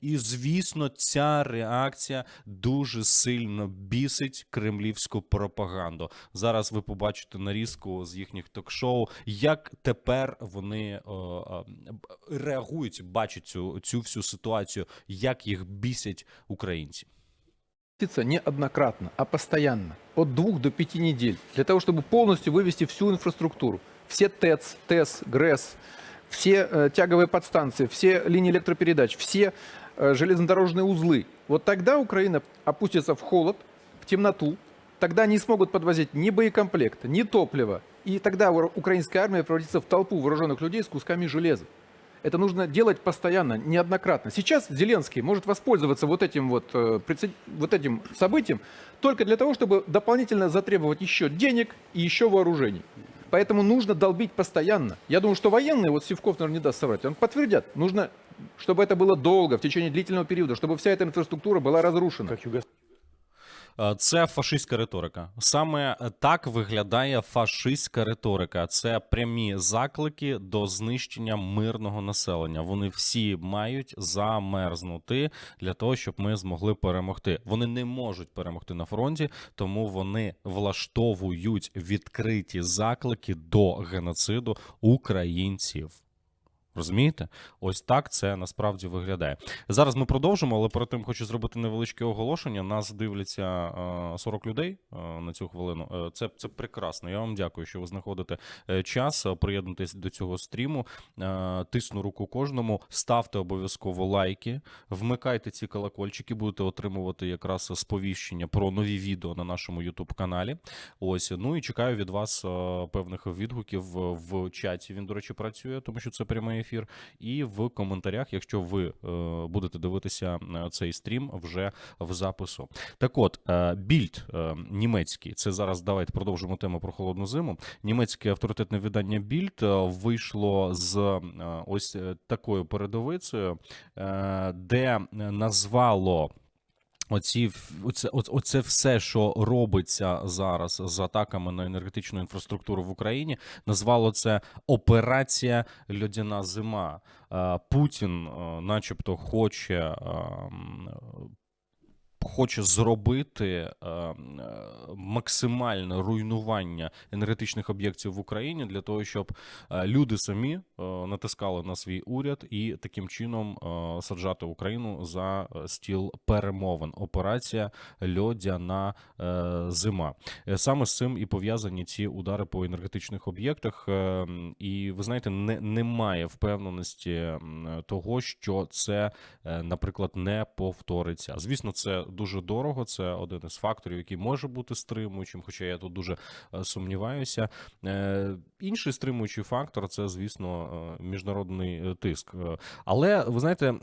І звісно, ця реакція дуже сильно бісить кремлівську пропаганду. Зараз ви побачите нарізку з їхніх ток-шоу, як тепер вони о, о, б- реагують, бачать цю, цю всю ситуацію, як їх бісять українці. Инвестиция не однократно, а постоянно, от двух до пяти недель, для того, чтобы полностью вывести всю инфраструктуру. Все ТЭЦ, ТЭС, ГРЭС, все э, тяговые подстанции, все линии электропередач, все э, железнодорожные узлы. Вот тогда Украина опустится в холод, в темноту, тогда не смогут подвозить ни боекомплекта, ни топлива. И тогда украинская армия превратится в толпу вооруженных людей с кусками железа. Это нужно делать постоянно, неоднократно. Сейчас Зеленский может воспользоваться вот этим вот, э, вот этим событием только для того, чтобы дополнительно затребовать еще денег и еще вооружений. Поэтому нужно долбить постоянно. Я думаю, что военные, вот Сивков, наверное, не даст соврать, он подтвердят. Нужно, чтобы это было долго, в течение длительного периода, чтобы вся эта инфраструктура была разрушена. Е, Це фашистська риторика. Саме так виглядає фашистська риторика. Це прямі заклики до знищення мирного населення. Вони всі мають замерзнути для того, щоб ми змогли перемогти. Вони не можуть перемогти на фронті, тому вони влаштовують відкриті заклики до геноциду українців. Розумієте? Ось так це насправді виглядає. Зараз ми продовжимо, але перед тим хочу зробити невеличке оголошення. Нас дивляться е, 40 людей е, на цю хвилину. Е, Це, це прекрасно. Я вам дякую, що ви знаходите е, час. е, Приєднуйтесь до цього стріму. Е, Тисну руку кожному. Ставте обов'язково лайки, вмикайте ці колокольчики, будете отримувати якраз сповіщення про нові відео на нашому youtube каналі. Ось ну і чекаю від вас е, певних відгуків в чаті. Він, до речі, працює, тому що це прямий ефір. І в коментарях, якщо ви е, будете дивитися е, цей стрім вже в запису. Так от, е, більд німецький, це зараз давайте продовжимо тему про холодну зиму. Німецьке авторитетне видання Більд вийшло з ось такою передовицею, де назвало. Оці оце, оце, все, що робиться зараз з атаками на енергетичну інфраструктуру в Україні, назвало це операція Льодяна зима. Е, Путін, е, начебто, хоче. Хоче зробити е, е, максимальне руйнування енергетичних об'єктів в Україні для того, щоб е, люди самі е, натискали на свій уряд і таким чином саджати Україну за стіл перемовин. Операція Льодяна зима. Саме з цим і пов'язані ці удари по енергетичних об'єктах. Е, І ви знаєте, не, немає впевненості того, що це, наприклад, не повториться. Звісно, це дуже дорого. Це один із факторів, який може бути стримуючим, хоча я тут дуже е, сумніваюся. Е, Інший стримуючий фактор це, звісно, е, міжнародний тиск. Але ви знаєте,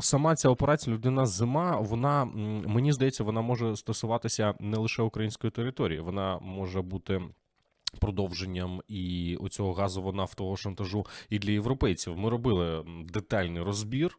сама ця операція Людина зима, вона мені здається, вона може стосуватися не лише української території, вона може бути. Продовженням і оцього газово-нафтового шантажу і для європейців ми робили детальний розбір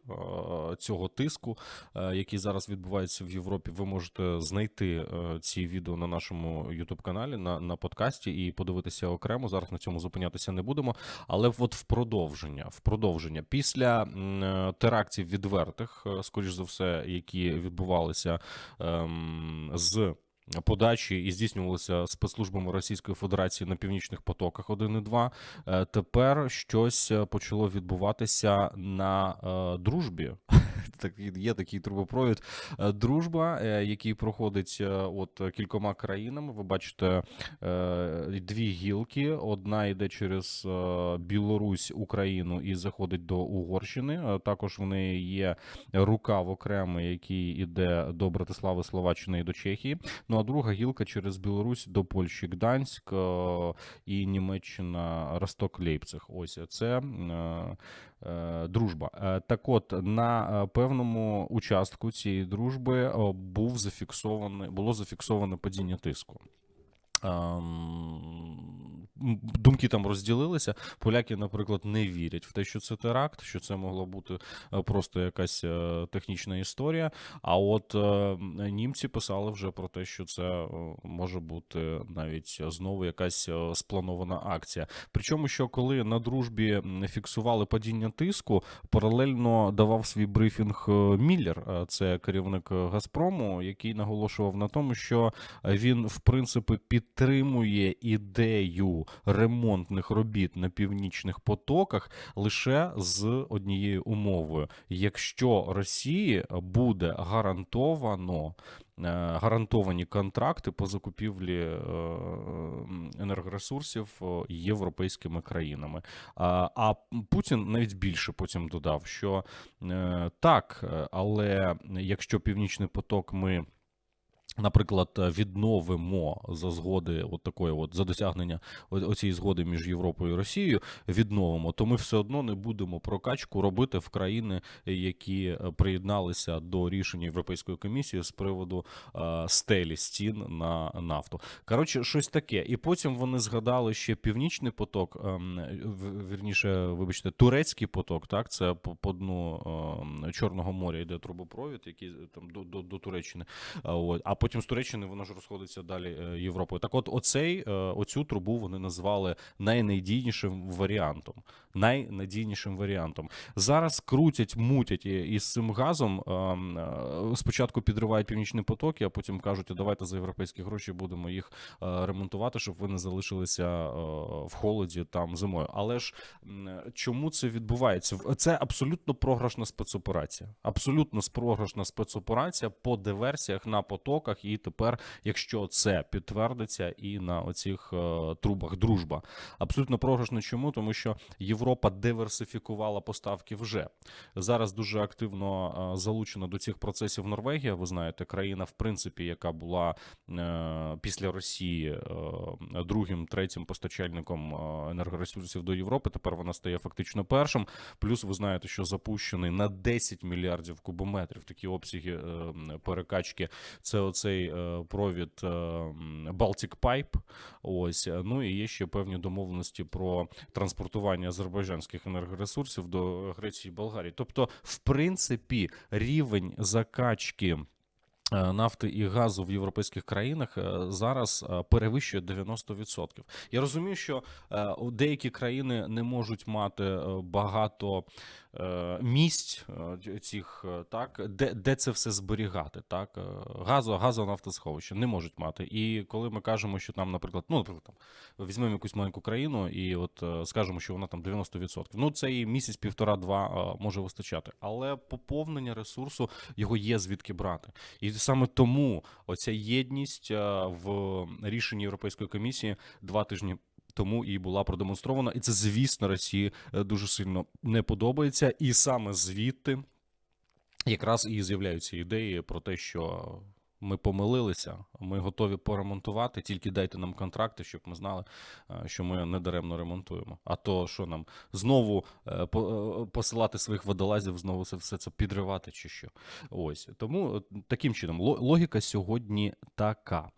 цього тиску, е, який зараз відбувається в Європі. Ви можете знайти е, ці відео на нашому youtube каналі на, на подкасті і подивитися окремо. Зараз на цьому зупинятися не будемо. Але от в продовження, в продовження, після е, терактів відвертих, скоріш за все, які відбувалися ем, з. Подачі і здійснювалися спецслужбами Російської Федерації на північних потоках 1 і 2. Е, Тепер щось е, почало відбуватися на е, дружбі. Так є такий трубопровід е, дружба, е, який проходить е, от кількома країнами. Ви бачите дві гілки. Одна йде через Білорусь, Україну і заходить до Угорщини. Також в неї є рукав окремий, який іде до Братислави, Словаччини і до Чехії. Ну а друга гілка через Білорусь до Польщі, Гданськ і Німеччина, Росток, Лейпциг. Ось це. Дружба. Так от, на е, певному участку цієї дружби е, був зафіксований, було зафіксоване падіння тиску. Думки там розділилися. Поляки, наприклад, не вірять в те, що це теракт, що це могло бути е, просто якась е, технічна історія. А от е, німці писали вже про те, що це може бути навіть знову якась спланована акція. Причому, що коли на дружбі фіксували падіння тиску, паралельно давав свій брифінг Міллер, це керівник Газпрому, який наголошував на тому, що він в принципі підтримує ідею ремонтних робіт на північних потоках лише з однією умовою: якщо Росії буде гарантовано. е, Гарантовані контракти по закупівлі е, енергоресурсів е, європейськими країнами. А, Путін навіть більше потім додав, що так, але якщо північний поток ми. Наприклад, відновимо за згоди, от такої, от за досягнення оцієї згоди між Європою і Росією, відновимо, то ми все одно не будемо прокачку робити в країни, які е, приєдналися до рішення Європейської комісії з приводу е, стелі стін на нафту. Коротше, щось таке. І потім вони згадали ще північний поток, ем, вірніше, вибачте, турецький поток. Так, це по, дну ем, Чорного моря йде трубопровід, який е, там до, до, до Туреччини. От, а потім з Туреччини воно ж розходиться далі е, Європою. Так, от, оцей, е, оцю трубу вони назвали найнадійнішим варіантом. Найнадійнішим варіантом. Зараз крутять, мутять із цим газом. ем, е, Спочатку підривають північні потоки, а потім кажуть, давайте за європейські гроші будемо їх ремонтувати, щоб ви не залишилися в холоді там зимою. Але ж чому це відбувається? Це абсолютно програшна спецоперація. Абсолютно програшна спецоперація по диверсіях на потоках. І тепер, якщо це підтвердиться, і на оцих е, трубах дружба. Абсолютно програшно. Чому? Тому що Європа диверсифікувала поставки вже. Зараз дуже активно е, залучена до цих процесів Норвегія. Ви знаєте, країна, в принципі, яка була е, після Росії другим, третім постачальником енергоресурсів до Європи. Тепер вона стає фактично першим. Плюс ви знаєте, що запущений на 10 мільярдів кубометрів такі обсяги перекачки. Це оцей е, провід е, Baltic Pipe. Ось е, ну і є ще певні домовленості про транспортування азербайджанських енергоресурсів до Греції і Болгарії. Тобто, в принципі, рівень закачки. Е, Нафти і газу в європейських країнах е, зараз е, перевищує 90%. Я розумію, що деякі країни не можуть мати багато місць цих так, де, де це все зберігати. Так, Е, газу, газонафтосховища не можуть мати. І коли ми кажемо, що там, наприклад, ну, наприклад, там візьмемо якусь маленьку країну і от скажемо, що вона там 90%. Ну, це і місяць, півтора-два може вистачати. Але поповнення ресурсу його є звідки брати. І саме тому оця єдність е, в рішенні Європейської комісії два тижні. Тому і була продемонстрована, і це, звісно, Росії е, дуже сильно не подобається. І саме звідти якраз і з'являються ідеї про те, що ми помилилися, ми готові поремонтувати, тільки дайте нам контракти, щоб ми знали, е, що ми не даремно ремонтуємо. А то що нам знову е, е, посилати своїх водолазів, знову це все це підривати, чи що. Ось тому таким чином ло- логіка сьогодні така.